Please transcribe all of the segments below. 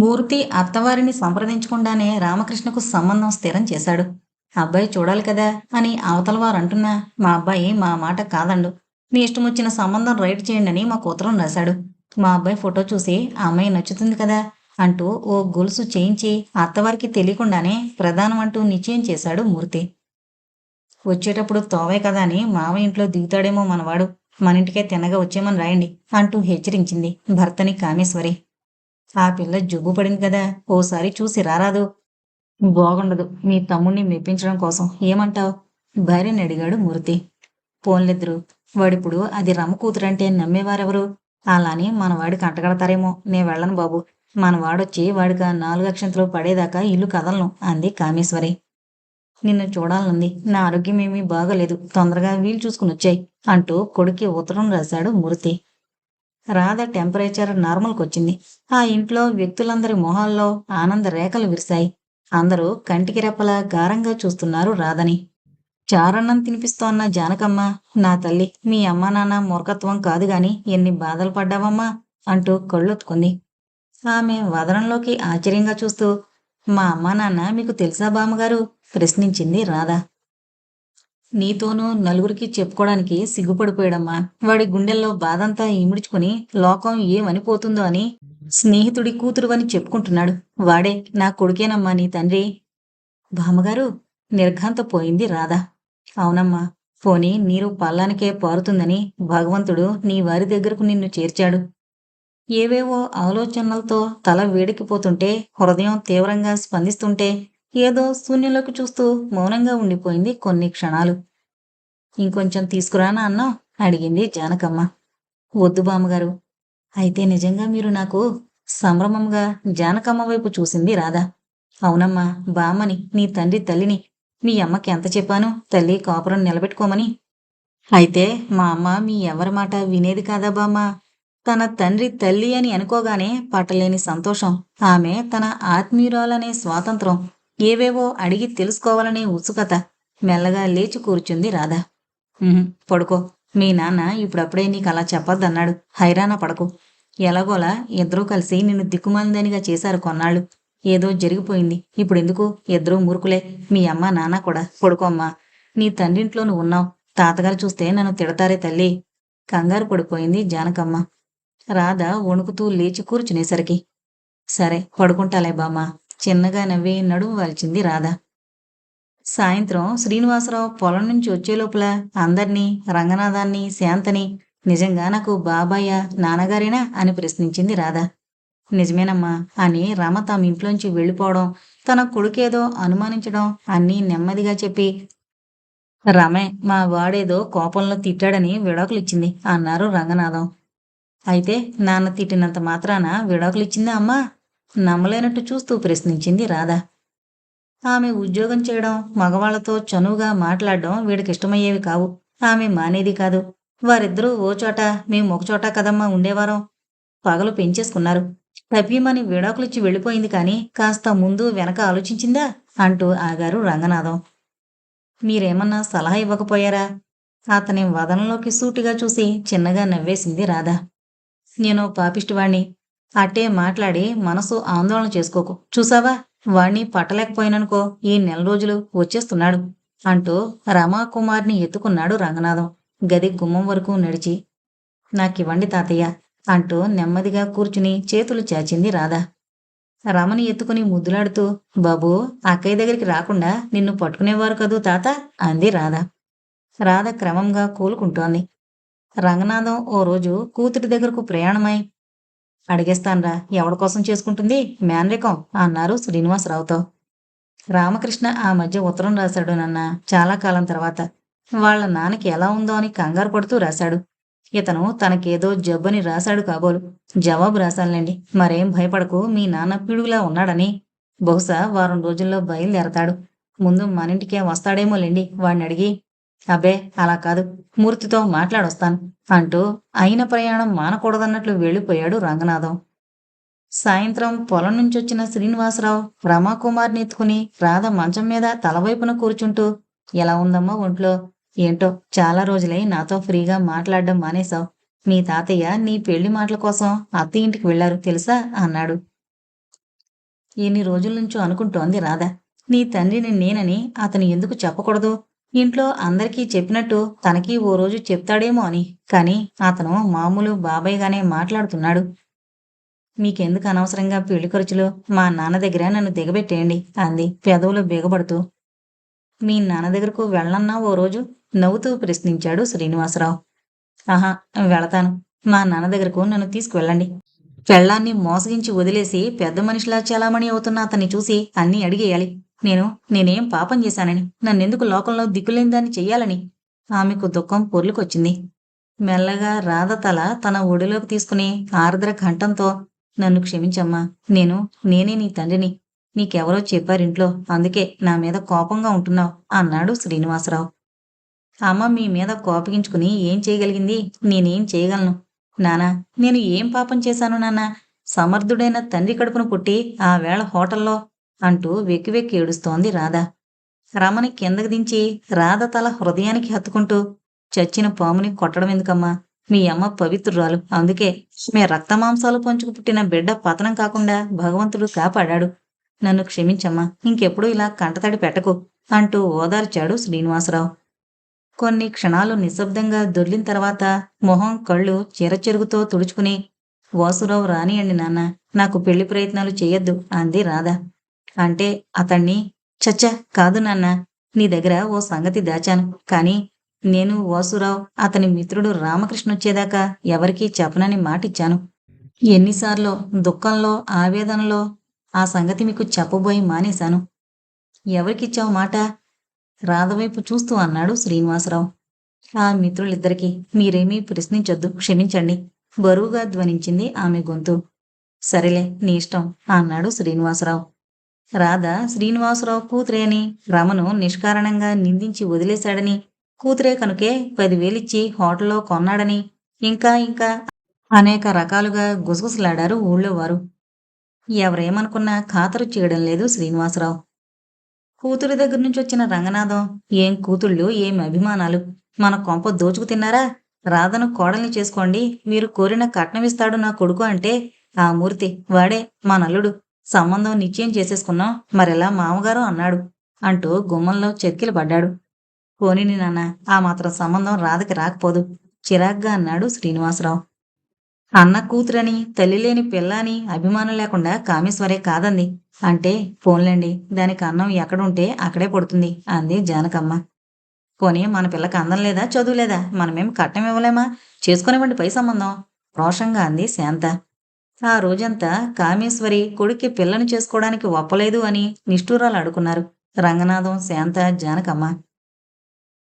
మూర్తి అత్తవారిని సంప్రదించకుండానే రామకృష్ణకు సంబంధం స్థిరం చేశాడు. అబ్బాయి చూడాలి కదా అని అవతల వారు అంటున్నా మా అబ్బాయి మా మాట కాదండు. మీ ఇష్టం వచ్చిన సంబంధం రైట్ చేయండి అని మాకు ఉత్తరం రాశాడు. మా అబ్బాయి ఫోటో చూసి ఆ అమ్మాయి నచ్చుతుంది కదా అంటూ ఓ గొలుసు చేయించి అత్తవారికి తెలియకుండానే ప్రధానం అంటూ నిశ్చయం చేశాడు మూర్తి. వచ్చేటప్పుడు తోవే కదా అని మావ ఇంట్లో దిగుతాడేమో మనవాడు. మన ఇంటికే తినగా వచ్చేమని రాయండి అంటూ హెచ్చరించింది భర్తని కామేశ్వరి. ఆ పిల్ల జబ్బు పడింది కదా ఓసారి చూసి రారాదు. బాగుండదు మీ తమ్ముణ్ణి మెప్పించడం కోసం. ఏమంటావ్? భార్యని అడిగాడు మూర్తి. పోన్లిద్దరు. వాడిప్పుడు అది రమ్మ కూతురంటే నమ్మేవారెవరు? అలాని మన వాడికి అంటగడతారేమో నే వెళ్ళను బాబు. మన వాడొచ్చి వాడికి ఆ నాలుగు అక్షంతలు పడేదాకా ఇల్లు కదలను అంది కామేశ్వరి. నిన్ను చూడాలనుంది. నా ఆరోగ్యం ఏమీ బాగలేదు. తొందరగా వీలు చూసుకుని వచ్చాయి అంటూ కొడుక్కి ఉత్తరం రాశాడు మూర్తి. రాధ టెంపరేచర్ నార్మల్కి వచ్చింది ఆ ఇంట్లో వ్యక్తులందరి మొహాల్లో ఆనంద రేఖలు విరిశాయి. అందరూ కంటికి రెప్పలా గారంగా చూస్తున్నారు రాధని. చారన్నం తినిపిస్తోన్న జానకమ్మ నా తల్లి మీ అమ్మా నాన్న మూర్ఖత్వం కాదు గాని ఎన్ని బాధలు పడ్డావమ్మా అంటూ కళ్ళొత్తుకుంది. ఆమె వదనంలోకి ఆశ్చర్యంగా చూస్తూ మా అమ్మా నాన్న మీకు తెలుసా బామ్మగారు? ప్రశ్నించింది రాధ. నీతోనూ నలుగురికి చెప్పుకోవడానికి సిగ్గుపడిపోయాడమ్మా. వాడి గుండెల్లో బాధంతా ఇమిడ్చుకుని లోకం ఏమనిపోతుందో అని స్నేహితుడి కూతురు అని చెప్పుకుంటున్నాడు. వాడే నా కొడుకేనమ్మా నీ తండ్రి. బామ్మగారు నిర్ఘాంతపోయింది రాధా. అవునమ్మా పోనీ నీరు పల్లానికే పారుతుందని భగవంతుడు నీ వారి దగ్గరకు నిన్ను చేర్చాడు. ఏవేవో ఆలోచనలతో తల వేడికిపోతుంటే హృదయం తీవ్రంగా స్పందిస్తుంటే ఏదో శూన్యంలోకి చూస్తూ మౌనంగా ఉండిపోయింది కొన్ని క్షణాలు. ఇంకొంచెం తీసుకురానా అన్నా అడిగింది జానకమ్మ. వద్దు బామ్మగారు. అయితే నిజంగా మీరు నాకు సంభ్రమంగా జానకమ్మ వైపు చూసింది రాధా. అవునమ్మా బామ్మని నీ తండ్రి తల్లిని మీ అమ్మకి ఎంత చెప్పాను? తల్లి కాపురం నిలబెట్టుకోమని. అయితే మా అమ్మ మీ ఎవరి మాట వినేది కాదా బామ్మ? తన తండ్రి తల్లి అని అనుకోగానే పట్టలేని సంతోషం. ఆమె తన ఆత్మీయురాలనే స్వాతంత్రం. ఏవేవో అడిగి తెలుసుకోవాలనే ఉత్సుకత మెల్లగా లేచి కూర్చుంది రాధా. పడుకో. మీ నాన్న ఇప్పుడప్పుడే నీకు అలా చెప్పొద్దన్నాడు. హైరాణ పడకు. ఎలాగోలా ఇద్దరూ కలిసి నిన్ను దిక్కుమాలిందనిగా చేశారు కొన్నాళ్ళు. ఏదో జరిగిపోయింది. ఇప్పుడెందుకు? ఇద్దరూ మూర్ఖులే. మీ అమ్మ నాన్న కూడా. పడుకోమ్మా నీ తండ్రింట్లో నువ్వు ఉన్నావు. తాతగారు చూస్తే నన్ను తిడతారే తల్లి. కంగారు పడిపోయింది జానకమ్మ. రాధ వణుకుతూ లేచి కూర్చునేసరికి సరే పడుకుంటాలే బామ్మ. చిన్నగా నవ్వి నడుము వాల్చింది రాధ. సాయంత్రం శ్రీనివాసరావు పొలం నుంచి వచ్చే లోపల అందర్నీ రంగనాథాన్ని శాంతని నిజంగా నాకు బాబాయ్య నాన్నగారేనా అని ప్రశ్నించింది రాధ. నిజమేనమ్మా అని రమ తమ ఇంట్లోంచి వెళ్ళిపోవడం తన కొడుకేదో అనుమానించడం అన్నీ నెమ్మదిగా చెప్పి రమే మా వాడేదో కోపంలో తిట్టాడని విడాకులిచ్చింది అన్నారు రంగనాథం. అయితే నాన్న తిట్టినంత మాత్రాన విడాకులిచ్చిందా అమ్మా? నమ్మలేనట్టు చూస్తూ ప్రశ్నించింది రాధ. ఆమె ఉద్యోగం చేయడం మగవాళ్ళతో చనువుగా మాట్లాడడం వీడికి ఇష్టమయ్యేవి కావు. ఆమె మానేది కాదు. వారిద్దరూ ఓ చోట మేము ఒక చోట కదమ్మా ఉండేవారం. పగలు పెంచేసుకున్నారు. తప్పిమని విడాకులిచ్చి వెళ్ళిపోయింది కానీ కాస్త ముందు వెనక ఆలోచించిందా అంటూ ఆగారు రంగనాథం. మీరేమన్నా సలహా ఇవ్వకపోయారా? అతని వదనంలోకి సూటిగా చూసి చిన్నగా నవ్వేసింది రాధ. నేను పాపిష్టివాణ్ణి. అట్టే మాట్లాడి మనసు ఆందోళన చేసుకోకు. చూసావా? వాణ్ణి పట్టలేకపోయిననుకో ఈ నెల రోజులు వచ్చేస్తున్నాడు అంటూ రమాకుమార్ని ఎత్తుకున్నాడు రంగనాథం. గది గుమ్మం వరకు నడిచి నాకివ్వండి తాతయ్య అంటూ నెమ్మదిగా కూర్చుని చేతులు చాచింది రాధ. రమని ఎత్తుకుని ముద్దులాడుతూ బాబూ అక్కయ్య దగ్గరికి రాకుండా నిన్ను పట్టుకునేవారు కదూ తాత అంది రాధ. రాధ క్రమంగా కూలుకుంటోంది. రంగనాథం ఓ రోజు కూతురి దగ్గరకు ప్రయాణమై అడిగేస్తాన్రా ఎవడి కోసం చేసుకుంటుంది? మేనరికం అన్నారు శ్రీనివాసరావుతో. రామకృష్ణ ఆ మధ్య ఉత్తరం రాశాడు నాన్న చాలా కాలం తర్వాత. వాళ్ళ నాన్నకి ఎలా ఉందో అని కంగారు పడుతూ రాశాడు. ఇతను తనకేదో జబ్బని రాశాడు కాబోలు. జవాబు రాశానులేండి మరేం భయపడకు మీ నాన్న పిడుగులా ఉన్నాడని. బహుశా వారం రోజుల్లో బయలుదేరతాడు. ముందు మనింటికే వస్తాడేమోలేండి వాడిని అడిగి అబ్బే అలా కాదు. మూర్తితో మాట్లాడొస్తాను అంటూ అయిన ప్రయాణం మానకూడదన్నట్లు వెళ్ళిపోయాడు రంగనాథం. సాయంత్రం పొలం నుంచి వచ్చిన శ్రీనివాసరావు రమాకుమార్ని ఎత్తుకుని రాధ మంచం మీద తలవైపున కూర్చుంటూ ఎలా ఉందమ్మా ఒంట్లో? ఏంటో చాలా రోజులై నాతో ఫ్రీగా మాట్లాడడం మానేశావు. మీ తాతయ్య నీ పెళ్ళి మాటల కోసం అత్త ఇంటికి వెళ్ళారు తెలుసా? అన్నాడు. ఎన్ని రోజుల నుంచో అనుకుంటోంది రాధ. నీ తండ్రిని నేనని అతను ఎందుకు చెప్పకూడదు? ఇంట్లో అందరికీ చెప్పినట్టు తనకి ఓ రోజు చెప్తాడేమో అని. కానీ అతను మామూలు బాబాయ్గానే మాట్లాడుతున్నాడు. మీకెందుకు అనవసరంగా పెళ్ళి ఖర్చులు? మా నాన్న దగ్గర నన్ను దిగబెట్టేయండి అంది పెదవులు బిగబడుతూ. మీ నాన్న దగ్గరకు వెళ్ళన్నా ఓ రోజు? నవ్వుతూ ప్రశ్నించాడు శ్రీనివాసరావు. ఆహా వెళతాను. మా నాన్న దగ్గరకు నన్ను తీసుకువెళ్ళండి. పెళ్ళాన్ని మోసగించి వదిలేసి పెద్ద మనిషిలా చలామణి అవుతున్న అతన్ని చూసి అన్నీ అడిగేయాలి. నేను నేనేం పాపం చేశానని నన్నెందుకు లోకంలో దిక్కులేని దాన్ని చెయ్యాలని? ఆమెకు దుఃఖం పొర్లుకొచ్చింది. మెల్లగా రాధ తల తన ఒడిలోకి తీసుకుని ఆర్ద్ర కంఠంతో నన్ను క్షమించమ్మా నేను నేనే నీ తండ్రిని. నీకెవరో చెప్పారింట్లో అందుకే నా మీద కోపంగా ఉంటున్నావు అన్నాడు శ్రీనివాసరావు. అమ్మ మీ మీద కోపగించుకుని ఏం చేయగలిగింది? నేనేం చేయగలను? నానా నేను ఏం పాపం చేశాను నాన్న? సమర్థుడైన తండ్రి కడుపును పుట్టి ఆ వేళ హోటల్లో అంటూ వెక్కి వెక్కి ఏడుస్తోంది రాధ. రమని కిందకి దించి రాధ తల హృదయానికి హత్తుకుంటూ చచ్చిన పాముని కొట్టడం ఎందుకమ్మా? మీ అమ్మ పవిత్రురాలు. అందుకే మీ రక్తమాంసాలు పంచుకు పుట్టిన బిడ్డ పతనం కాకుండా భగవంతుడు కాపాడాడు. నన్ను క్షమించమ్మా. ఇంకెప్పుడు ఇలా కంటతడి పెట్టకు అంటూ ఓదార్చాడు శ్రీనివాసరావు. కొన్ని క్షణాలు నిశ్శబ్దంగా దొర్లిన తర్వాత మొహం కళ్ళు చిరచెరుగుతో తుడుచుకుని వాసురావు రానియండి నాన్న. నాకు పెళ్ళి ప్రయత్నాలు చేయొద్దు అంది రాధ. అంటే అతన్ని చచ్చ కాదు నాన్న నీ దగ్గర ఓ సంగతి దాచాను. కానీ నేను వాసురావు అతని మిత్రుడు రామకృష్ణ వచ్చేదాకా ఎవరికీ చెప్పనని మాటిచ్చాను. ఎన్నిసార్లు దుఃఖంలో ఆవేదనలో ఆ సంగతి మీకు చెప్పబోయి మానేశాను. ఎవరికిచ్చావు మాట? రాధవైపు చూస్తూ అన్నాడు శ్రీనివాసరావు. ఆ మిత్రులిద్దరికీ మీరేమీ ప్రశ్నించొద్దు క్షమించండి. బరువుగా ధ్వనించింది ఆమె గొంతు. సరేలే నీ ఇష్టం అన్నాడు శ్రీనివాసరావు. రాధ శ్రీనివాసరావు కూతురే అని రమను నిష్కారణంగా నిందించి వదిలేశాడని కూతురే కనుకే పదివేలిచ్చి హోటల్లో కొన్నాడని ఇంకా ఇంకా అనేక రకాలుగా గుసగుసలాడారు ఊళ్ళో వారు. ఎవరేమనుకున్నా ఖాతరు చేయడం లేదు శ్రీనివాసరావు. కూతురి దగ్గర నుంచి వచ్చిన రంగనాథం ఏం కూతుళ్ళు ఏం అభిమానాలు? మన కొంప దోచుకు తిన్నారా? రాధను కోడల్ని చేసుకోండి మీరు కోరిన కట్నం ఇస్తాడు నా కొడుకు అంటే ఆ మూర్తి వాడే మా నల్లుడు. సంబంధం నిశ్చయం చేసేసుకున్నాం మరెలా మామగారు అన్నాడు అంటూ గుమ్మంలో చెక్కిలు పడ్డాడు. పోనీని నాన్న ఆ మాత్రం సంబంధం రాధకి రాకపోదు చిరాగ్గా అన్నాడు శ్రీనివాసరావు. అన్న కూతురని తల్లి లేని పిల్ల అని అభిమానం లేకుండా కామేశ్వరే కాదంది. అంటే పోన్లేండి దానికి అన్నం ఎక్కడుంటే అక్కడే పడుతుంది అంది జానకమ్మ. పోనీ మన పిల్లకి అందం లేదా చదువు లేదా మనమేం కట్టం ఇవ్వలేమా? చేసుకునేవ్వండి పై సంబంధం రోషంగా అంది శాంత. ఆ రోజంతా కామేశ్వరి కొడుక్కి పిల్లని చేసుకోవడానికి ఒప్పలేదు అని నిష్ఠూరాలు అడుకున్నారు రంగనాథం శాంత జానకమ్మ.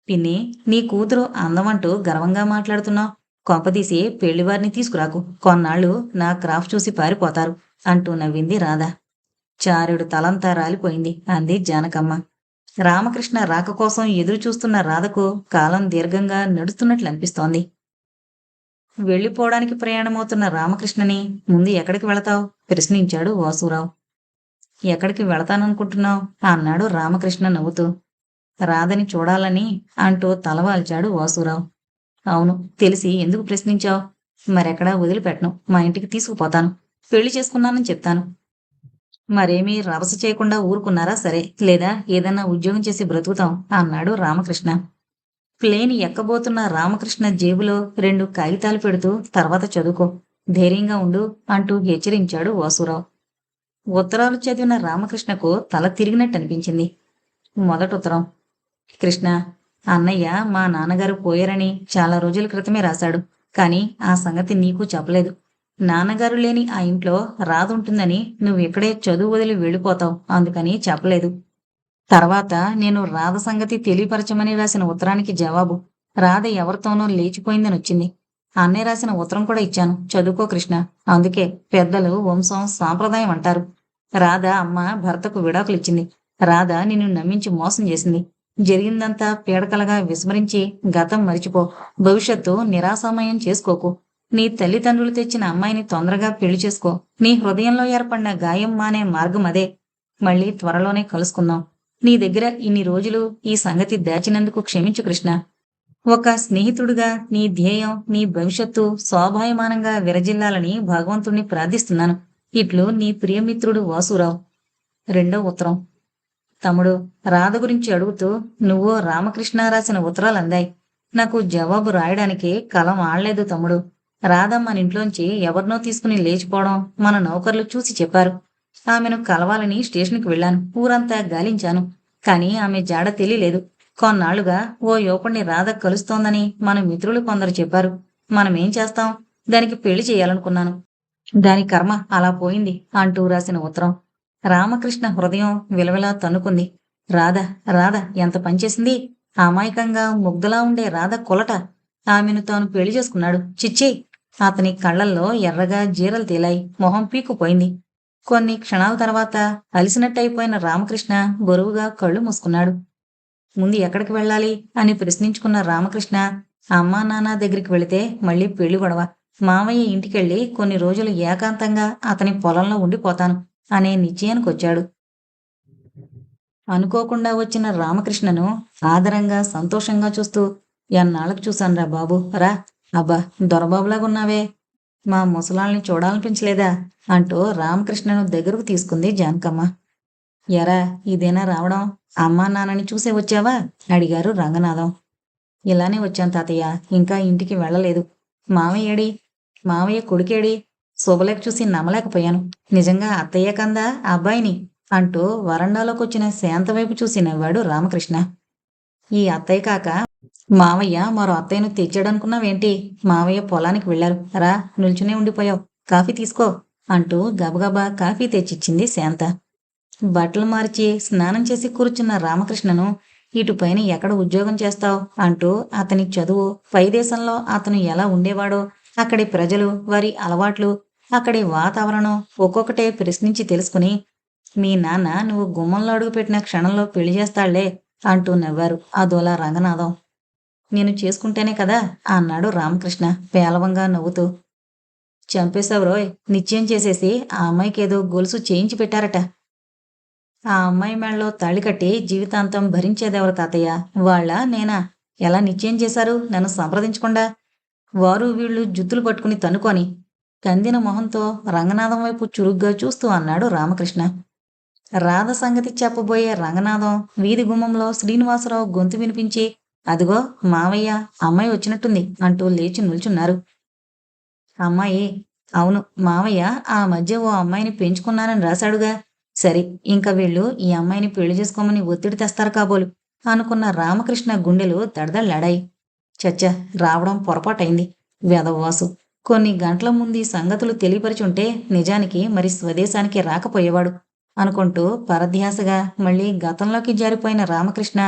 పిన్ని నీ కూతురు అందమంటూ గర్వంగా మాట్లాడుతున్నావు. కొంపదీసి పెళ్ళివారిని తీసుకురాకు. కొన్నాళ్ళు నా క్రాఫ్ట్ చూసి పారిపోతారు అంటూ నవ్వింది రాధ. చారుడు తలంతా రాలిపోయింది అంది జానకమ్మ. రామకృష్ణ రాక కోసం ఎదురు చూస్తున్న రాధకు కాలం దీర్ఘంగా నడుస్తున్నట్లు అనిపిస్తోంది. వెళ్ళిపోవడానికి ప్రయాణమవుతున్న రామకృష్ణని ముందు ఎక్కడికి వెళతావు? ప్రశ్నించాడు వాసురావు. ఎక్కడికి వెళతాననుకుంటున్నావు? అన్నాడు రామకృష్ణ నవ్వుతూ. రాధని చూడాలని అంటూ తలవాల్చాడు వాసురావు. అవును తెలిసి ఎందుకు ప్రశ్నించావు? మరెక్కడా వదిలిపెట్టను. మా ఇంటికి తీసుకుపోతాను. పెళ్ళి చేసుకున్నానని చెప్తాను. మరేమీ రవస చేయకుండా ఊరుకున్నారా? సరే. లేదా ఏదన్నా ఉద్యోగం చేసి బ్రతుకుతాం అన్నాడు రామకృష్ణ. ప్లేన్ ఎక్కబోతున్న రామకృష్ణ జేబులో రెండు కాగితాలు పెడుతూ తర్వాత చదువుకో. ధైర్యంగా ఉండు అంటూ హెచ్చరించాడు వాసురావు. ఉత్తరాలు చదివిన రామకృష్ణకు తల తిరిగినట్టు అనిపించింది. మొదటి ఉత్తరం కృష్ణ అన్నయ్య మా నాన్నగారు పోయారని చాలా రోజుల క్రితమే రాశాడు కానీ ఆ సంగతి నీకు చెప్పలేదు. నాన్నగారు లేని ఆ ఇంట్లో రాదుంటుందని నువ్వు ఇక్కడే చదువు వదిలి వెళ్ళిపోతావు అందుకని చెప్పలేదు. తర్వాత నేను రాధ సంగతి తెలియపరచమని రాసిన ఉత్తరానికి జవాబు రాధ ఎవరితోనో లేచిపోయిందని వచ్చింది. అన్నయ్య రాసిన ఉత్తరం కూడా ఇచ్చాను. చదువుకో కృష్ణ. అందుకే పెద్దలు వంశం సాంప్రదాయం అంటారు. రాధ అమ్మ భర్తకు విడాకులు ఇచ్చింది. రాధ నిన్ను నమ్మించి మోసం చేసింది. జరిగిందంతా పీడకలగా విస్మరించి గతం మరిచిపో. భవిష్యత్తు నిరాశమయం చేసుకోకు. నీ తల్లిదండ్రులు తెచ్చిన అమ్మాయిని తొందరగా పెళ్ళి చేసుకో. నీ హృదయంలో ఏర్పడిన గాయం మానే మార్గం అదే. మళ్ళీ త్వరలోనే కలుసుకుందాం. నీ దగ్గర ఇన్ని రోజులు ఈ సంగతి దాచినందుకు క్షమించు కృష్ణ. ఒక స్నేహితుడుగా నీ ధ్యేయం నీ భవిష్యత్తు స్వాభాయమానంగా విరజిల్లాలని భగవంతుణ్ణి ప్రార్థిస్తున్నాను. ఇట్లు నీ ప్రియమిత్రుడు వాసురావు. రెండో ఉత్తరం. తమ్ముడు రాధ గురించి అడుగుతూ నువ్వు రామకృష్ణ రాసిన ఉత్తరాలు అందాయి. నాకు జవాబు రాయడానికి కలం ఆడలేదు తమ్ముడు. రాధ మన ఇంట్లోంచి ఎవరినో తీసుకుని లేచిపోవడం మన నౌకర్లు చూసి చెప్పారు. ఆమెను కలవాలని స్టేషన్కి వెళ్ళాను. ఊరంతా గాలించాను. కానీ ఆమె జాడ తెలియలేదు. కొన్నాళ్ళుగా ఓ యువకుణ్ణి రాధ కలుస్తోందని మన మిత్రులు కొందరు చెప్పారు. మనమేం చేస్తాం? దానికి పెళ్ళి చేయాలనుకున్నాను. దాని కర్మ అలా పోయింది అంటూ రాసిన ఉత్తరం. రామకృష్ణ హృదయం విలవిలా తన్నుకుంది. రాధ రాధ ఎంత పనిచేసింది అమాయకంగా ముగ్ధలా ఉండే రాధ కొలట. ఆమెను తాను పెళ్ళి చేసుకున్నాడు. చిచ్చి! అతని కళ్ళల్లో ఎర్రగా జీరలు తేలాయి. మొహం పీకుపోయింది కొన్ని క్షణాల తర్వాత అలిసినట్టయిపోయిన రామకృష్ణ బరువుగా కళ్ళు మూసుకున్నాడు. ముందు ఎక్కడికి వెళ్ళాలి అని ప్రశ్నించుకున్న రామకృష్ణ అమ్మా నాన్న దగ్గరికి వెళితే మళ్ళీ పెళ్ళి గొడవ. మామయ్య ఇంటికెళ్ళి కొన్ని రోజులు ఏకాంతంగా అతని పొలంలో ఉండిపోతాను అనే నిశ్చయానికి వచ్చాడు. అనుకోకుండా వచ్చిన రామకృష్ణను ఆదరంగా సంతోషంగా చూస్తూ ఎన్నాళ్ళకు చూశానురా బాబు? రా. అబ్బా దొరబాబులాగున్నావే. మా ముసలాల్ని చూడాలనిపించలేదా? అంటూ రామకృష్ణను దగ్గరకు తీసుకుంది జానకమ్మ. ఎరా ఇదేనా రావడం? అమ్మా నాన్నని చూసే వచ్చావా? అడిగారు రంగనాథం. ఇలానే వచ్చాను తాతయ్య ఇంకా ఇంటికి వెళ్ళలేదు. మామయ్యడి మామయ్య కొడుకేడి? శుభలేక చూసి నమ్మలేకపోయాను. నిజంగా అత్తయ్య కందా అబ్బాయిని? అంటూ వరండాలోకి వచ్చిన శాంత వైపు చూసి నవ్వాడు రామకృష్ణ. ఈ అత్తయ్య కాక మావయ్య మరో అత్తయ్యను తెచ్చాడనుకున్నావేంటి మావయ్య పొలానికి వెళ్ళారు రా నిల్చునే ఉండిపోయావు. కాఫీ తీసుకో అంటూ గబగబా కాఫీ తెచ్చిచ్చింది శాంత. బట్టలు మార్చి స్నానం చేసి కూర్చున్న రామకృష్ణను ఇటుపైన ఎక్కడ ఉద్యోగం చేస్తావు? అంటూ అతని చదువు పై దేశంలో అతను ఎలా ఉండేవాడో అక్కడి ప్రజలు వారి అలవాట్లు అక్కడి వాతావరణం ఒక్కొక్కటే ప్రశ్నించి తెలుసుకుని మీ నాన్న నువ్వు గుమ్మంలో అడుగుపెట్టిన క్షణంలో పెళ్ళి చేస్తాళ్ళే అంటూ నవ్వారు అదోలా రంగనాథం. నేను చేసుకుంటేనే కదా అన్నాడు రామకృష్ణ పేలవంగా నవ్వుతూ. చంపేశావు రోయ్ నిశ్చయం చేసేసి ఆ అమ్మాయికి ఏదో గొలుసు చేయించి పెట్టారట. ఆ అమ్మాయి మెడలో తాళి కట్టి జీవితాంతం భరించేదెవరు తాతయ్య? వాళ్ళ నేనా? ఎలా నిశ్చయం చేశారు? నన్ను సంప్రదించకుండా? వారు వీళ్ళు జుత్తులు పట్టుకుని తన్నుకొని కందిన మొహంతో రంగనాథం వైపు చురుగ్గా చూస్తూ అన్నాడు రామకృష్ణ. రాధ సంగతి చెప్పబోయే రంగనాథం వీధి గుమ్మంలో శ్రీనివాసరావు గొంతు వినిపించి అదిగో మావయ్య అమ్మాయి వచ్చినట్టుంది అంటూ లేచి నిల్చున్నారు. అమ్మాయి అవును మావయ్య ఆ మధ్య ఓ అమ్మాయిని పెంచుకున్నానని రాశాడుగా. సరే ఇంకా వీళ్ళు ఈ అమ్మాయిని పెళ్ళి చేసుకోమని ఒత్తిడి తెస్తారు కాబోలు అనుకున్న రామకృష్ణ గుండెలు దడదళ్ళాడాయి చచ్చ రావడం పొరపాటైంది. వెదవాసు కొన్ని గంటల ముందు ఈ సంగతులు తెలియపరిచుంటే నిజానికి మరి స్వదేశానికి రాకపోయేవాడు అనుకుంటూ పరధ్యాసగా మళ్ళీ గతంలోకి జారిపోయిన రామకృష్ణ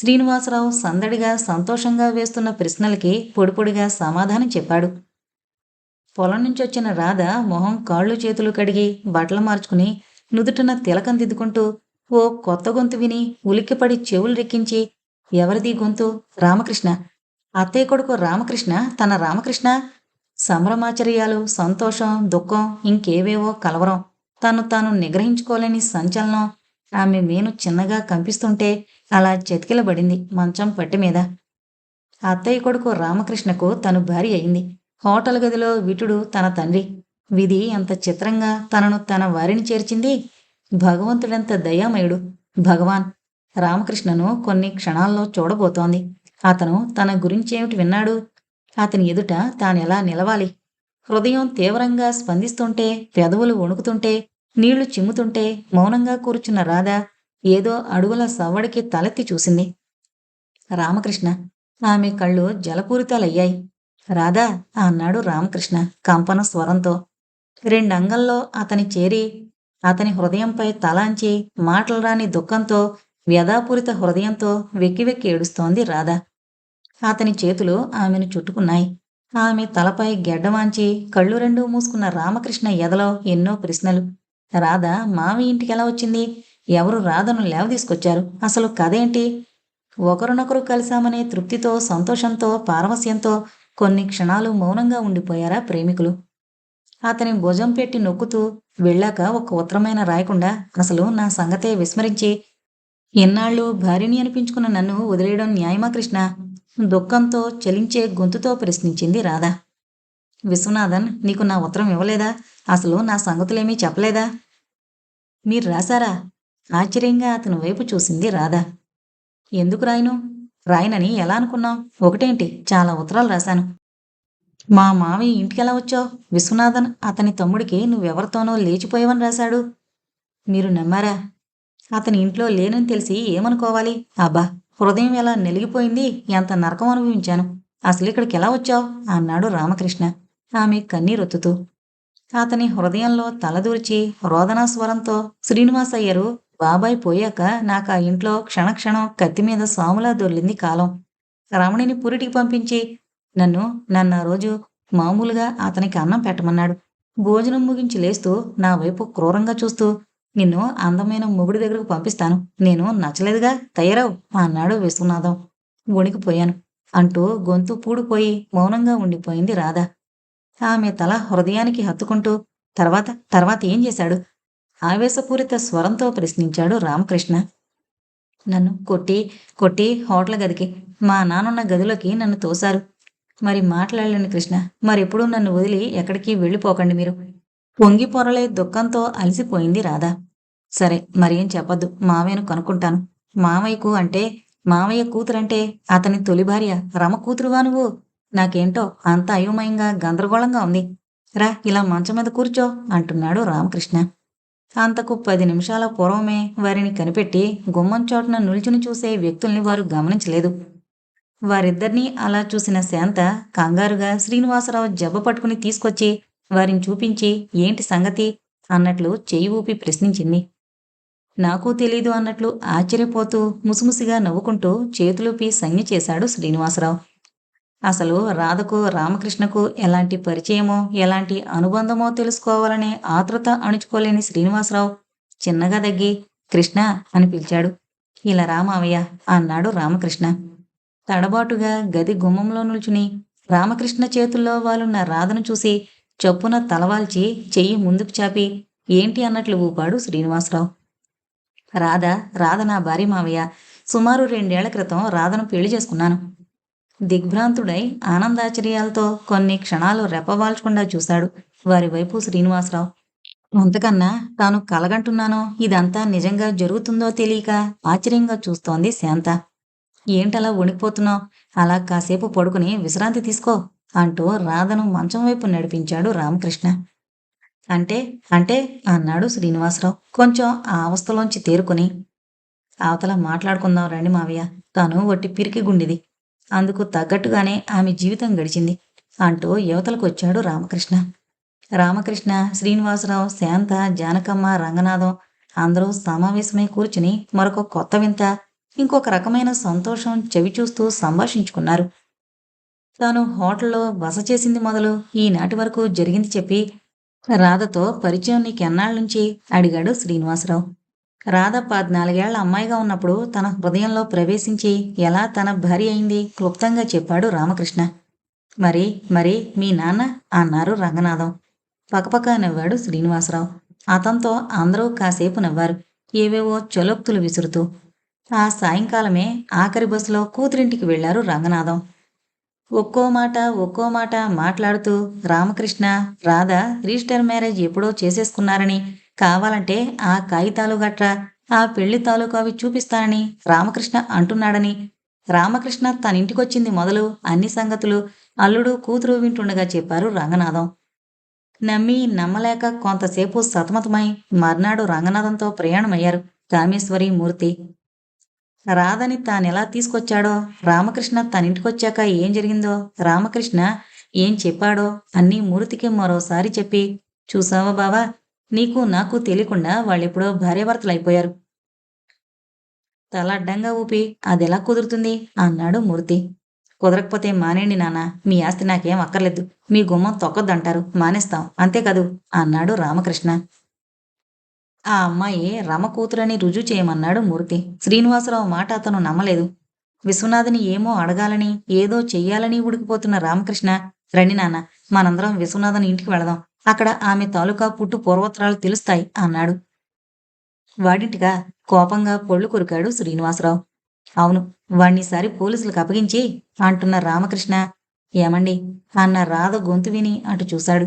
శ్రీనివాసరావు సందడిగా సంతోషంగా వేస్తున్న ప్రశ్నలకి పొడిపొడిగా సమాధానం చెప్పాడు. పొలం నుంచి వచ్చిన రాధ మొహం కాళ్ళు చేతులు కడిగి బట్టలు మార్చుకుని నుదుటన తిలకం దిద్దుకుంటూ ఓ కొత్త గొంతు విని ఉలిక్కిపడి చెవులు రెక్కించి ఎవరిది గొంతు? రామకృష్ణ. అత్తయ్య కొడుకు రామకృష్ణ? తన రామకృష్ణ? సంభ్రమాచర్యాలు సంతోషం దుఃఖం ఇంకేవేవో కలవరం. తను తాను నిగ్రహించుకోలేని సంచలనం ఆమె మేను చిన్నగా కంపిస్తుంటే అలా చెతికిలబడింది మంచం పట్టి మీద. అత్తయ్య కొడుకు రామకృష్ణకు తను భార్య అయింది. హోటల్ గదిలో విటుడు తన తండ్రి. విధి ఎంత చిత్రంగా తనను తన వారిని చేర్చింది? భగవంతుడెంత దయామయుడు. భగవాన్ రామకృష్ణను కొన్ని క్షణాల్లో చూడబోతోంది. అతను తన గురించేమిటి విన్నాడు? అతని ఎదుట తానెలా నిలవాలి? హృదయం తీవ్రంగా స్పందిస్తుంటే పెదవులు వణుకుతుంటే నీళ్ళు చిమ్ముతుంటే మౌనంగా కూర్చున్న రాధ ఏదో అడుగుల సవ్వడికి తలెత్తి చూసింది. రామకృష్ణ ఆమె కళ్ళు జలపూరితాలయ్యాయి. రాధా అన్నాడు రామకృష్ణ కంపన స్వరంతో. రెండంగల్లో అతని చేరి అతని హృదయంపై తలాంచి మాటలు రాని దుఃఖంతో వ్యధాపూరిత హృదయంతో వెక్కి వెక్కి ఏడుస్తోంది రాధ. అతని చేతులు ఆమెను చుట్టుకున్నాయి. ఆమె తలపై గెడ్డవాంచి కళ్ళు రెండూ మూసుకున్న రామకృష్ణ ఎదలో ఎన్నో ప్రశ్నలు. రాధ మావి ఇంటికి ఎలా వచ్చింది? ఎవరు రాధను లేవ తీసుకొచ్చారు? అసలు కథేంటి ఒకరినొకరు కలిశామనే తృప్తితో సంతోషంతో పారవస్యంతో కొన్ని క్షణాలు మౌనంగా ఉండిపోయారా ప్రేమికులు? అతని భుజం పెట్టి నొక్కుతూ వెళ్ళాక ఒక ఉత్తరమైన రాయకుండా అసలు నా సంగతే విస్మరించి ఎన్నాళ్ళు భార్యని అనిపించుకున్న నన్ను వదిలేయడం న్యాయమా కృష్ణ? దుఃఖంతో చలించే గొంతుతో ప్రశ్నించింది రాధ. విశ్వనాథన్ నీకు నా ఉత్తరం ఇవ్వలేదా? అసలు నా సంగతులేమీ చెప్పలేదా? మీరు రాశారా? ఆశ్చర్యంగా అతని వైపు చూసింది రాధా. ఎందుకు రాయను? రాయనని ఎలా అనుకున్నావు? ఒకటేంటి? చాలా ఉత్తరాలు రాశాను. మా మామయ్య ఎలా వచ్చావు? విశ్వనాథన్ అతని తమ్ముడికి నువ్వెవరితోనో లేచిపోయావని రాశాడు. మీరు నమ్మారా? అతని ఇంట్లో లేనని తెలిసి ఏమనుకోవాలి? అబ్బా హృదయం ఎలా నెలిగిపోయింది? ఎంత నరకం అనుభవించాను. అసలు ఇక్కడికి ఎలా వచ్చావు? అన్నాడు రామకృష్ణ. ఆమె కన్నీరొత్తుతూ అతని హృదయంలో తలదూర్చి రోదనా స్వరంతో శ్రీనివాస్ అయ్యరు బాబాయ్ పోయాక నాకు ఆ ఇంట్లో క్షణక్షణం కత్తి మీద సాములా దొర్లింది కాలం. రమణిని పురిటికి పంపించి నన్ను నన్ను ఆ రోజు మామూలుగా అతనికి అన్నం పెట్టమన్నాడు. భోజనం ముగించి లేస్తూ నా వైపు క్రూరంగా చూస్తూ నిన్ను అందమైన మొగుడి దగ్గరకు పంపిస్తాను. నేను నచ్చలేదుగా తయారవు అన్నాడు విశ్వనాథం. వణికిపోయాను అంటూ గొంతు పూడిపోయి మౌనంగా ఉండిపోయింది రాధా. ఆమె తల హృదయానికి హత్తుకుంటూ తర్వాత తర్వాత ఏం చేశాడు? ఆవేశపూరిత స్వరంతో ప్రశ్నించాడు రామకృష్ణ. నన్ను కొట్టి కొట్టి హోటల్ గదికి మా నానున్న గదిలోకి నన్ను తోశారు. మరి మాట్లాడలేను కృష్ణ. మరెప్పుడూ నన్ను వదిలి ఎక్కడికి వెళ్ళిపోకండి మీరు. పొంగి పొరలే దుఃఖంతో అలసిపోయింది రాధా. సరే మరేం చెప్పద్దు. మావయ్యను కనుక్కుంటాను. మావయ్యకు అంటే మావయ్య కూతురంటే అతని తొలి భార్య రమ కూతురువా నువ్వు? నాకేంటో అంత అయోమయంగా గందరగోళంగా ఉంది. రా ఇలా మంచం మీద కూర్చో అంటున్నాడు రామకృష్ణ. అంతకు పది నిమిషాల పూర్వమే వారిని కనిపెట్టి గుమ్మం చోటున నిల్చుని చూసే వ్యక్తుల్ని వారు గమనించలేదు. వారిద్దరినీ అలా చూసిన శాంత కంగారుగా శ్రీనివాసరావు జబ్బ పట్టుకుని తీసుకొచ్చి వారిని చూపించి ఏంటి సంగతి అన్నట్లు చేయి ఊపి ప్రశ్నించింది. నాకు తెలీదు అన్నట్లు ఆశ్చర్యపోతూ ముసిముసిగా నవ్వుకుంటూ చేతులూపి సంజ్ఞ చేశాడు శ్రీనివాసరావు. అసలు రాధకు రామకృష్ణకు ఎలాంటి పరిచయమో ఎలాంటి అనుబంధమో తెలుసుకోవాలనే ఆతృత అణుచుకోలేని శ్రీనివాసరావు చిన్నగా దగ్గి కృష్ణ అని పిలిచాడు. ఇలా రామావయ్య అన్నాడు రామకృష్ణ. తడబాటుగా గది గుమ్మంలో నిల్చుని రామకృష్ణ చేతుల్లో వాలున్న రాధను చూసి చొప్పున తలవాల్చి చెయ్యి ముందుకు చాపి ఏంటి అన్నట్లు ఊపాడు శ్రీనివాసరావు. రాధ రాధ నా భార్య మావయ్య. సుమారు రెండేళ్ళ క్రితం రాధను పెళ్ళి చేసుకున్నాను. దిగ్భ్రాంతుడై ఆనందాచర్యాలతో కొన్ని క్షణాలు రెప్పవాల్చకుండా చూశాడు వారి వైపు శ్రీనివాసరావు. అంతకన్నా తాను కలగంటున్నానో ఇదంతా నిజంగా జరుగుతుందో తెలియక ఆశ్చర్యంగా చూస్తోంది శాంత. ఏంటలా వణికిపోతున్నావు? అలా కాసేపు పడుకుని విశ్రాంతి తీసుకో అంటూ రాధను మంచం వైపు నడిపించాడు రామకృష్ణ. అంటే అంటే అన్నాడు శ్రీనివాసరావు కొంచెం ఆ అవస్థలోంచి తేరుకుని. అవతల మాట్లాడుకుందాం రండి మావయ్య. తాను వట్టి పిరికి గుండిది. అందుకు తగ్గట్టుగానే ఆమె జీవితం గడిచింది. అంటూ యువతలకు వచ్చాడు రామకృష్ణ. రామకృష్ణ శ్రీనివాసరావు శాంత జానకమ్మ రంగనాథం అందరూ సమావేశమై కూర్చుని మరొక కొత్త వింత ఇంకొక రకమైన సంతోషం చవి చూస్తూ సంభాషించుకున్నారు. తాను హోటల్లో బస చేసింది మొదలు ఈనాటి వరకు జరిగింది చెప్పి రాధతో పరిచయం నీకెన్నాళ్ళ నుంచి అడిగాడు శ్రీనివాసరావు. రాధ పద్నాలుగేళ్ళ అమ్మాయిగా ఉన్నప్పుడు తన హృదయంలో ప్రవేశించి ఎలా తన భార్య అయింది? క్లుప్తంగా చెప్పాడు రామకృష్ణ. మరి మరి మీ నాన్న? అన్నారు రంగనాథం. పక్కపక్క నవ్వాడు శ్రీనివాసరావు. అతనితో అందరూ కాసేపు నవ్వారు. ఏవేవో చొలొక్తులు విసురుతూ. ఆ సాయంకాలమే ఆఖరి బస్సులో కూతురింటికి వెళ్ళారు రంగనాథం. ఒక్కో మాట ఒక్కో మాట మాట్లాడుతూ రామకృష్ణ రాధ రిజిస్టర్ మ్యారేజ్ ఎప్పుడో చేసేసుకున్నారని కావాలంటే ఆ కాగితాలు గట్రా ఆ పెళ్ళి తాలూకు అవి చూపిస్తానని రామకృష్ణ అంటున్నాడని. రామకృష్ణ తన ఇంటికొచ్చింది మొదలు అన్ని సంగతులు అల్లుడు కూతురు వింటుండగా చెప్పారు రంగనాథం. నమ్మి నమ్మలేక కొంతసేపు సతమతమై మర్నాడు రంగనాథంతో ప్రయాణమయ్యారు కామేశ్వరి మూర్తి. రాధని తానెలా తీసుకొచ్చాడో రామకృష్ణ తన ఇంటికొచ్చాక ఏం జరిగిందో రామకృష్ణ ఏం చెప్పాడో అన్నీ మూర్తికి మరోసారి చెప్పి చూసావా బావా నీకు నాకు తెలియకుండా వాళ్ళెప్పుడో భార్యాభర్తలు అయిపోయారు తల అడ్డంగా ఊపి అదెలా కుదురుతుంది? అన్నాడు మూర్తి. కుదరకపోతే మానేండి నాన్న మీ ఆస్తి నాకేం అక్కర్లేదు. మీ గుమ్మం తొక్కద్దంటారు మానేస్తాం అంతే కదూ? అన్నాడు రామకృష్ణ. ఆ అమ్మాయి రమ కూతురని రుజువు చేయమన్నాడు మూర్తి. శ్రీనివాసరావు మాట అతను నమ్మలేదు. విశ్వనాథని ఏమో అడగాలని ఏదో చెయ్యాలని ఉడికిపోతున్న రామకృష్ణ రండి నాన్న మనందరం విశ్వనాథన్ ఇంటికి వెళదాం. అక్కడ ఆమె తాలూకా పుట్టు పూర్వోత్తరాలు తెలుస్తాయి అన్నాడు. వాడింటిగా కోపంగా పొళ్ళు కొరికాడు శ్రీనివాసరావు. అవును వాణ్ణిసారి పోలీసులకు అప్పగించి అంటున్న రామకృష్ణ ఏమండి? అన్న రాధ గొంతు విని అటు చూశాడు.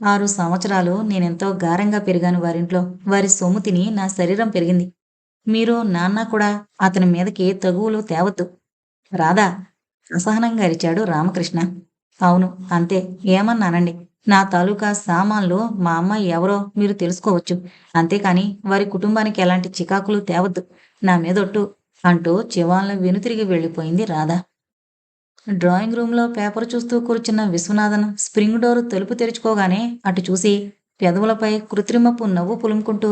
ఆరు సంవత్సరాలు నేనెంతో గారంగా పెరిగాను వారింట్లో. వారి సొమ్ము తిని నా శరీరం పెరిగింది. మీరు నాన్న కూడా అతని మీదకి తగువులు తేవద్దు. రాధా అసహనంగా అరిచాడు రామకృష్ణ. అవును అంతే. ఏమన్నానండి? నా తాలూకా సామాన్లు మా అమ్మాయి ఎవరో మీరు తెలుసుకోవచ్చు. అంతేకాని వారి కుటుంబానికి ఎలాంటి చికాకులు తేవద్దు. నా మీదొట్టు అంటూ చివాలను వెనుతిరిగి వెళ్ళిపోయింది రాధ. డ్రాయింగ్ రూమ్లో పేపర్ చూస్తూ కూర్చున్న విశ్వనాథన్ స్ప్రింగ్ డోర్ తలుపు తెరుచుకోగానే అటు చూసి పెదవులపై కృత్రిమపు నవ్వు పులుముకుంటూ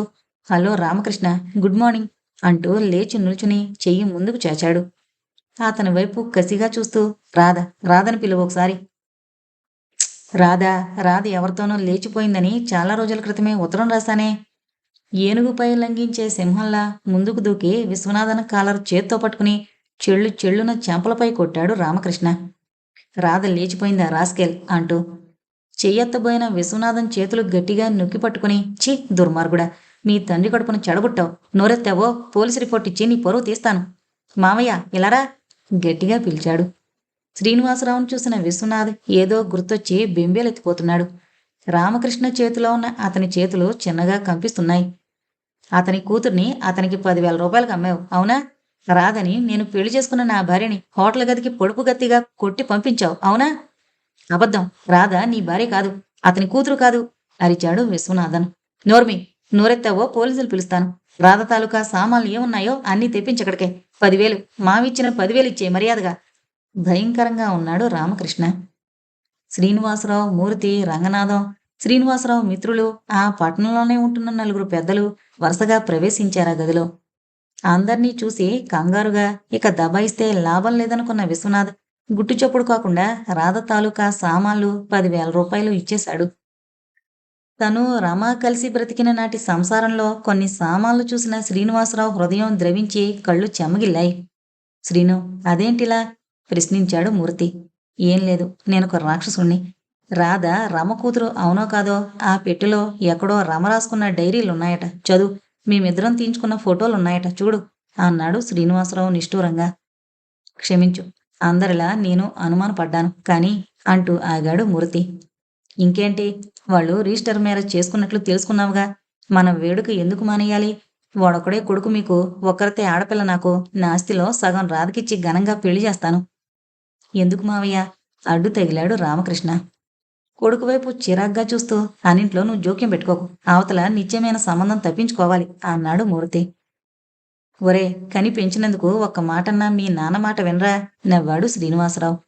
హలో రామకృష్ణ గుడ్ మార్నింగ్ అంటూ లేచి నిల్చుని చెయ్యి ముందుకు చేచాడు అతని వైపు కసిగా చూస్తూ రాధ రాధని పిలువు ఒకసారి. రాధా రాధ ఎవరితోనో లేచిపోయిందని చాలా రోజుల క్రితమే ఉత్తరం రాశానే. ఏనుగుపై లంఘించే సింహంలా ముందుకు దూకి విశ్వనాథన కాలర్ చేత్తో పట్టుకుని చెళ్ళు చెళ్ళున చెంపలపై కొట్టాడు రామకృష్ణ. రాధ లేచిపోయిందా రాస్కెల్ అంటూ. చెయ్యెత్తబోయిన విశ్వనాథన్ చేతులు గట్టిగా నొక్కి పట్టుకుని ఛీ దుర్మార్గుడా మీ తండ్రి కడుపును చెడగొట్టావు. నోరెత్తావో పోలీసు రిపోర్ట్ ఇచ్చి నీ పొరువు తీస్తాను. మామయ్య ఇలారా గట్టిగా పిలిచాడు. శ్రీనివాసరావును చూసిన విశ్వనాథ్ ఏదో గుర్తొచ్చి బింబేలెత్తిపోతున్నాడు. రామకృష్ణ చేతిలో ఉన్న అతని చేతులు చిన్నగా కంపిస్తున్నాయి. అతని కూతుర్ని అతనికి పదివేల రూపాయలకు అమ్మావు అవునా? రాదని నేను పెళ్ళి చేసుకున్న నా భార్యని హోటల్ గదికి పొడుపు గత్తిగా కొట్టి పంపించావు అవునా? అబద్ధం రాధ నీ భార్య కాదు అతని కూతురు కాదు అరిచాడు విశ్వనాథన్. నోర్మి నోరెత్తావో పోలీసులు పిలుస్తాను. రాధ తాలూకా సామాన్లు ఏమున్నాయో అన్నీ తెప్పించక్కడికే పదివేలు మావిచ్చిన పదివేలు ఇచ్చే మర్యాదగా. భయంకరంగా ఉన్నాడు రామకృష్ణ. శ్రీనివాసరావు మూర్తి రంగనాథం శ్రీనివాసరావు మిత్రులు ఆ పట్టణంలోనే ఉంటున్న నలుగురు పెద్దలు వరుసగా ప్రవేశించారా గదిలో. అందర్నీ చూసి కంగారుగా ఇక దబాయిస్తే లాభం లేదనుకున్న విశ్వనాథ్ గుట్టు చప్పుడు కాకుండా రాధ తాలూకా సామాన్లు పదివేల రూపాయలు ఇచ్చేశాడు. తను రమ కలిసి బ్రతికిన నాటి సంసారంలో కొన్ని సామాన్లు చూసిన శ్రీనివాసరావు హృదయం ద్రవించి కళ్ళు చెమ్మగిల్లాయి శ్రీను అదేంటిలా? ప్రశ్నించాడు మూర్తి. ఏం లేదు నేనొక రాక్షసుణ్ణి. రాధ రమ కూతురు అవునో కాదో? ఆ పెట్టెలో ఎక్కడో రమ రాసుకున్న డైరీలున్నాయట. చదువు మేమిద్దరం తీయించుకున్న ఫోటోలున్నాయట. చూడు అన్నాడు శ్రీనివాసరావు నిష్ఠూరంగా. క్షమించు అందరిలా నేను అనుమానపడ్డాను కానీ అంటూ ఆగాడు మూర్తి. ఇంకేంటి వాళ్ళు రిజిస్టర్ మ్యారేజ్ చేసుకున్నట్లు తెలుసుకున్నావుగా. మన వేడుక ఎందుకు మానేయాలి? వాడొక్కడే కొడుకు మీకు ఒక్కరితే ఆడపిల్ల నాకు. నా ఆస్తిలో సగం రాధకిచ్చి ఘనంగా పెళ్ళి చేస్తాను. ఎందుకు మావయ్య? అడ్డు తగిలాడు రామకృష్ణ. కొడుకు వైపు చిరాగ్గా చూస్తూ అన్నింట్లో నువ్వు జోక్యం పెట్టుకోకు. అవతల నిత్యమైన సంబంధం తప్పించుకోవాలి అన్నాడు మూర్తి. ఒరే కని పెంచినందుకు ఒక్క మాటన్నా మీ నాన్న మాట వినరా? నవ్వాడు శ్రీనివాసరావు.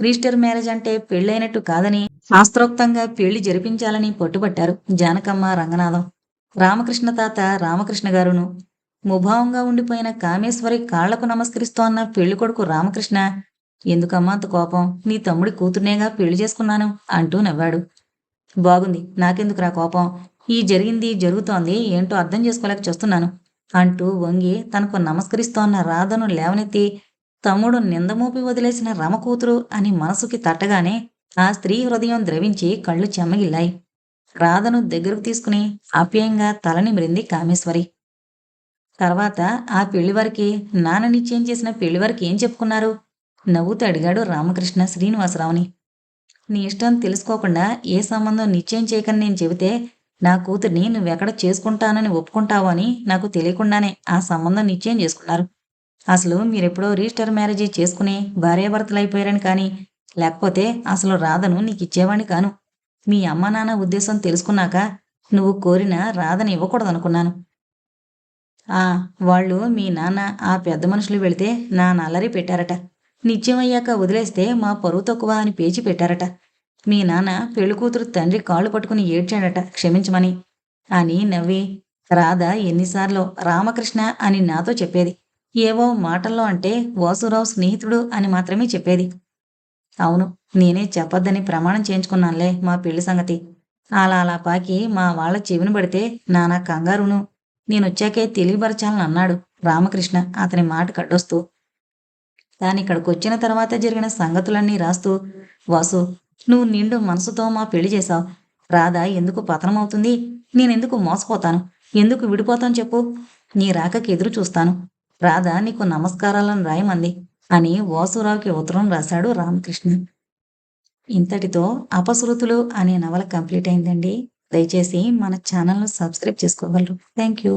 రిజిస్టర్ మ్యారేజ్ అంటే పెళ్ళైనట్టు కాదని శాస్త్రోక్తంగా పెళ్ళి జరిపించాలని పట్టుబట్టారు జానకమ్మ రంగనాథం. రామకృష్ణ తాత రామకృష్ణ గారును. ముభావంగా ఉండిపోయిన కామేశ్వరి కాళ్ళకు నమస్కరిస్తోన్న పెళ్ళి కొడుకు రామకృష్ణ ఎందుకమ్మా అంత కోపం? నీ తమ్ముడి కూతుర్నేగా పెళ్ళి చేసుకున్నాను అంటూ నవ్వాడు. బాగుంది నాకెందుకురా కోపం? ఈ జరిగింది జరుగుతోంది ఏంటో అర్థం చేసుకోలేక చూస్తున్నాను అంటూ వంగి తనకు నమస్కరిస్తోన్న రాధను లేవనెత్తి తమ్ముడు నిందమోపి వదిలేసిన రమ కూతురు అని మనసుకి తట్టగానే ఆ స్త్రీ హృదయం ద్రవించి కళ్ళు చెమ్మగిల్లాయి రాధను దగ్గరకు తీసుకుని ఆప్యాయంగా తలని మరింది కామేశ్వరి. తర్వాత ఆ పెళ్ళివారికి నాన్న నిశ్చయం చేసిన పెళ్ళివారికి ఏం చెప్పుకున్నారు? నవ్వుతూ అడిగాడు రామకృష్ణ శ్రీనివాసరావుని. నీ ఇష్టం తెలుసుకోకుండా ఏ సంబంధం నిశ్చయం చేయకని నేను చెబితే నా కూతుర్ని నువ్వెక్కడ చేసుకుంటానని ఒప్పుకుంటావు అని నాకు తెలియకుండానే ఆ సంబంధం నిశ్చయం చేసుకున్నారు. అసలు మీరెప్పుడో రిజిస్టర్ మ్యారేజ్ చేసుకుని భార్యాభర్తలు అయిపోయారని కానీ లేకపోతే అసలు రాధను నీకు ఇచ్చేవాణ్ణి కాను. మీ అమ్మ నాన్న ఉద్దేశం తెలుసుకున్నాక నువ్వు కోరిన రాధని ఇవ్వకూడదనుకున్నాను. ఆ వాళ్ళు మీ నాన్న ఆ పెద్ద మనుషులు వెళితే నా నల్లరి పెట్టారట. నిత్యమయ్యాక వదిలేస్తే మా పరువు తక్కువ అని పేచి పెట్టారట. మీ నాన్న పెళ్ళి కూతురు తండ్రి కాళ్ళు పట్టుకుని ఏడ్చాడట క్షమించమని. అని నవ్వి రాధ ఎన్నిసార్లు రామకృష్ణ అని నాతో చెప్పేది. ఏవో మాటల్లో అంటే వాసురావు స్నేహితుడు అని మాత్రమే చెప్పేది. అవును నేనే చెప్పొద్దని ప్రమాణం చేయించుకున్నానులే మా పెళ్ళి సంగతి. అలా అలా పాకి మా వాళ్ళ చెవిని పడితే నానా కంగారును. నేనొచ్చాకే తెలియపరచాలని అన్నాడు రామకృష్ణ అతని మాట కట్టొస్తూ తాను ఇక్కడికి వచ్చిన తర్వాత జరిగిన సంగతులన్నీ రాస్తూ వాసు నువ్వు నిండు మనసుతో మా పెళ్ళి చేశావు. రాధ ఎందుకు పతనమవుతుంది? నేనెందుకు మోసపోతాను? ఎందుకు విడిపోతాను చెప్పు. నీ రాకకి ఎదురు చూస్తాను. రాధ నీకు నమస్కారాలను రాయమంది అని వాసురావుకి ఉత్తరం రాశాడు రామకృష్ణ. ఇంతటితో అపశృతులు అనే నవల కంప్లీట్ అయిందండి. దయచేసి మన ఛానల్ను సబ్స్క్రైబ్ చేసుకోగలరు. Thank you.